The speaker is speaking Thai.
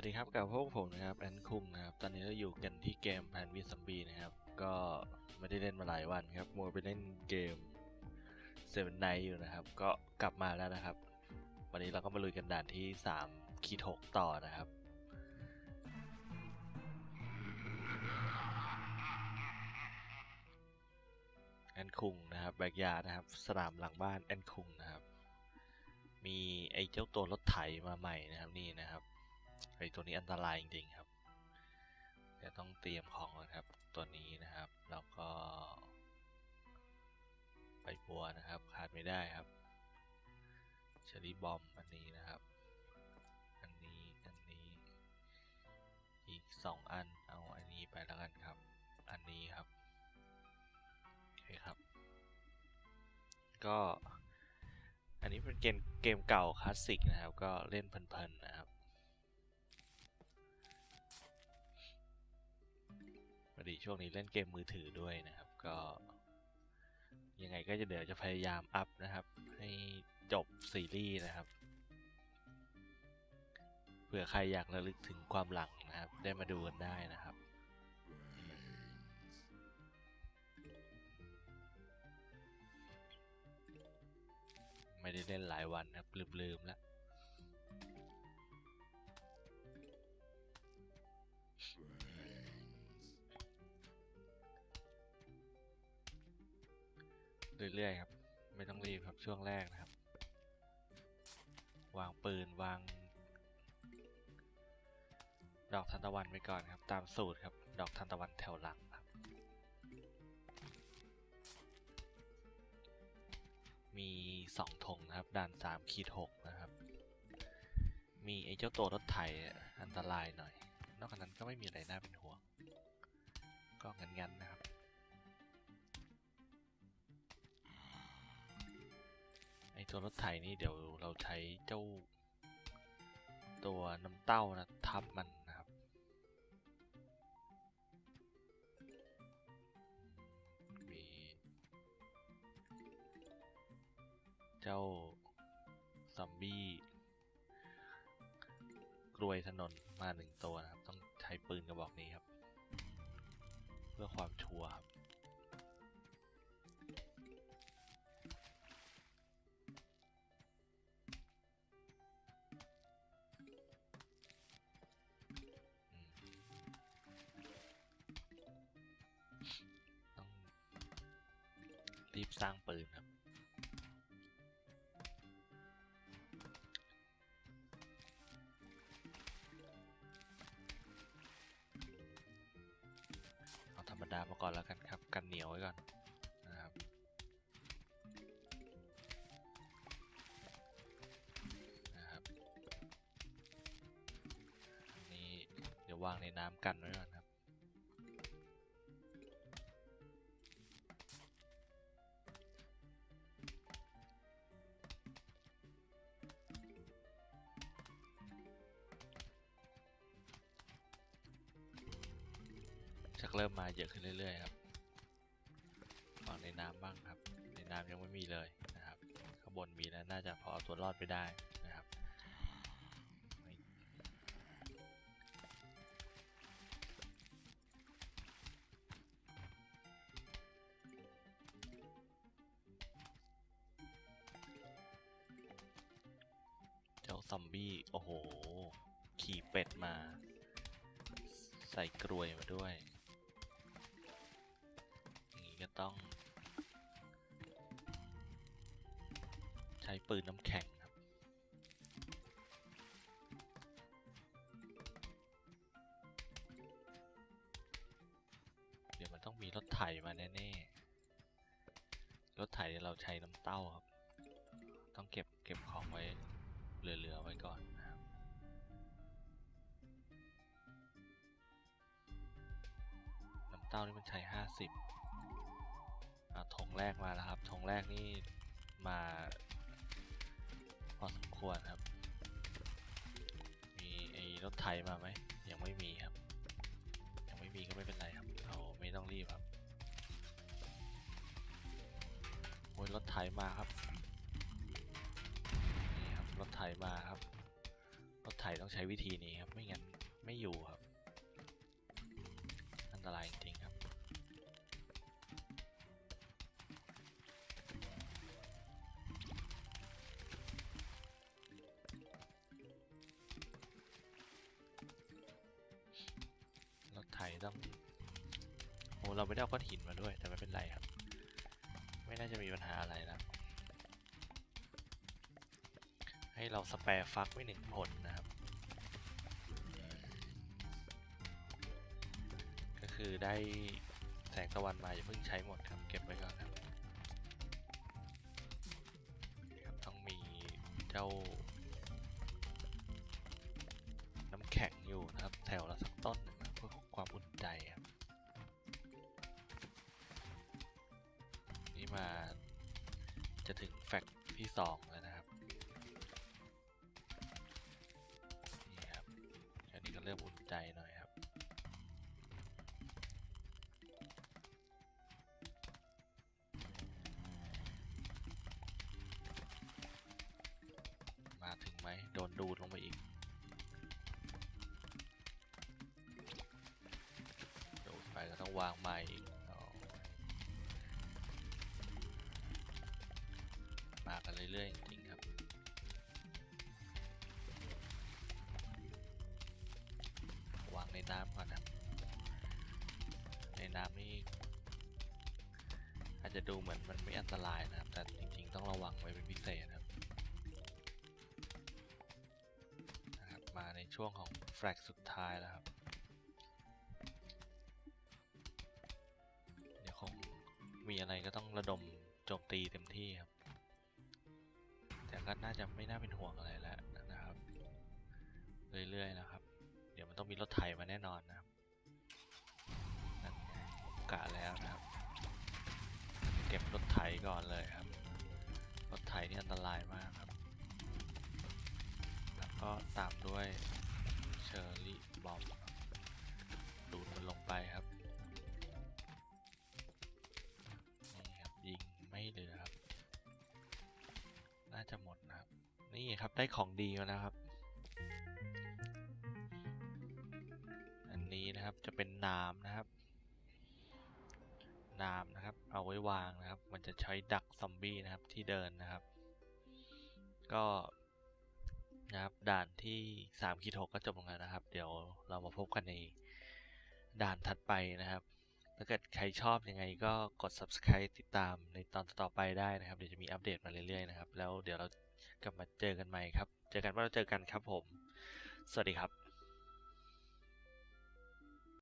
วัสดีครับกับพวกผมนะครับแอนคุงนะครับ ตอนนี้เราอยู่กันที่เกมแพนวิซัมบีนะครับ ก็ไม่ได้เล่นมาหลายวันครับมัวไปเล่นเกมเซเว่นไนอยู่นะครับ ก็กลับมาแล้วนะครับ วันนี้เราก็มาลุยกันด่านที่3คีดหกต่อนะครับ แอนคุงนะครับ แบกยานะครับ สนามหลังบ้านแอนคุงนะครับ มีไอ้เจ้าตัวรถไถมาใหม่นะครับนี่นะครับ ไอตัวนี้อันตรายจริงๆครับเดี๋ยวต้องเตรียมของก่อนครับตัวนี้นะครับแล้วก็ใบบัวนะครับขาดไม่ได้ครับเชอรี่บอมอันนี้นะครับ อันนี้อันนี้ อีกสองอันเอาอันนี้ไปแล้วกันครับ อันนี้ครับโอเคครับ ก็อันนี้เป็นเกมเกมเก่าคลาสสิกนะครับ ก็เล่นเพลินๆนะครับ พอดีช่วงนี้เล่นเกมมือถือด้วยนะครับ ก็ ยังไงก็จะเดี๋ยวจะพยายามอัพนะครับ ให้จบซีรีส์นะครับเผื่อใครอยากระลึกถึงความหลังนะครับ ได้มาดูกันได้นะครับ ไม่ได้เล่นหลายวันครับลืมๆแล้ว เรื่อยๆครับ ไม่ต้องรีบครับช่วงแรกนะครับ วางปืนวาง ดอกทานตะวันไว้ก่อนครับ ตามสูตรครับ ดอกทานตะวันแถวหลังครับ มีสองธงนะครับด่านสามขีดหกนะครับ มีไอ้เจ้าตัวรถไถอันตรายหน่อย นอกจากนั้นก็ไม่มีอะไรน่าเป็นห่วง ก็งันๆนะครับ อ้ตัวรถไถนี่เดี๋ยวเราใช้เจ้า ตัวน้ำเต้านะทับมันนะครับ มี เจ้าซอมบี้กรวยถนนมาหนึ่งตัวนะครับ ต้องใช้ปืนกระบอกนี้ครับ เพื่อความชัวร์ครับ สร้างปืนครับ เอาธรรมดามาก่อนแล้วกันครับ กันเหนียวไว้ก่อนนะครับนะครับ อันนี้เดี๋ยววางในน้ำกันไว้ก่อน ชักเริ่มมาเยอะขึ้นเรื่อยๆครับวางในน้ำบ้างครับ ในน้ำยังไม่มีเลยนะครับ ข้างบนมีแล้วน่าจะพอเอาตัวรอดไปได้นะครับเจ้าซอมบี้ โอ้โห ขี่เป็ดมา ใส่กรวยมาด้วย ก็ต้อง ใช้ปืนน้ำแข็งครับ เดี๋ยวมันต้องมีรถไถมาแน่ๆ รถไถเราใช้น้ำเต้าครับ ต้องเก็บเก็บของไว้เหลือๆไว้ก่อนนะครับน้ำเต้านี่มันใช้ห้าสิบ ธงแรกมาแล้วครับธงแรกนี่มาพอสมควรครับ มีไอ้รถไถมาไหมยังไม่มีครับ ยังไม่มีก็ไม่เป็นไรครับเราไม่ต้องรีบครับโอ้ยรถไถมาครับนี่ครับรถไถมาครับรถไถต้องใช้วิธีนี้ครับไม่งั้นไม่อยู่ครับ อันตรายจริงครับ ต้องโอ้เราไม่ได้เอาก้อนหินมาด้วย แต่ไม่เป็นไรครับ ไม่น่าจะมีปัญหาอะไรนะให้เราสแปรฟักไว้หนึ่งผลนะครับ ก็คือได้แสงตะวันมาอย่าเพิ่งใช้หมดครับเก็บไว้ก่อนครับต้องมีเจ้าน้ำแข็งอยู่นะครับ แถวละสักต้นหนึ่งนะ 2 แล้วนะครับ นี่ครับอันนี้ก็เริ่มอุ่นใจหน่อยครับ มาถึงไหมโดนดูดลงไปอีก โดดไปก็ต้องวางใหม่อีก มากันเรื่อยๆจริงครับวางในน้ำก่อนนะในน้ำนี่อาจจะดูเหมือนมันไม่อันตรายนะครับ แต่จริงๆ ต้องระวังไว้เป็นพิเศษครับนะครับ มาในช่วงของแฟลกสุดท้ายแล้วครับ เดี๋ยวคงมีอะไรก็ต้องระดมโจมตีเต็มที่ครับ ก็น่าจะไม่น่าเป็นห่วงอะไรแล้วนะครับ เรื่อยๆนะครับ เดี๋ยวมันต้องมีรถไถมาแน่นอนนะครับนั่นไงกะแล้วนะครับ เก็บรถไถก่อนเลยครับ รถไถนี่อันตรายมากครับ แล้วก็ตามด้วยเชอร์รี่บอม ครับได้ของดีมาแล้วครับ อันนี้นะครับจะเป็นน้ำนะครับ น้ำนะครับ เอาไว้วางนะครับ มันจะใช้ดักซอมบี้นะครับที่เดินนะครับ ก็นะครับด่านที่3คิดหกก็จบลงแล้วนะครับ เดี๋ยวเรามาพบกันในด่านถัดไปนะครับ ถ้าเกิดใครชอบยังไงก็กด subscribe ติดตามในตอนต่อไปได้นะครับ เดี๋ยวจะมีอัปเดตมาเรื่อยๆนะครับ แล้วเดี๋ยวเรา กลับมาเจอกันใหม่ครับ เจอกันว่าเราเจอกันครับผม สวัสดีครับ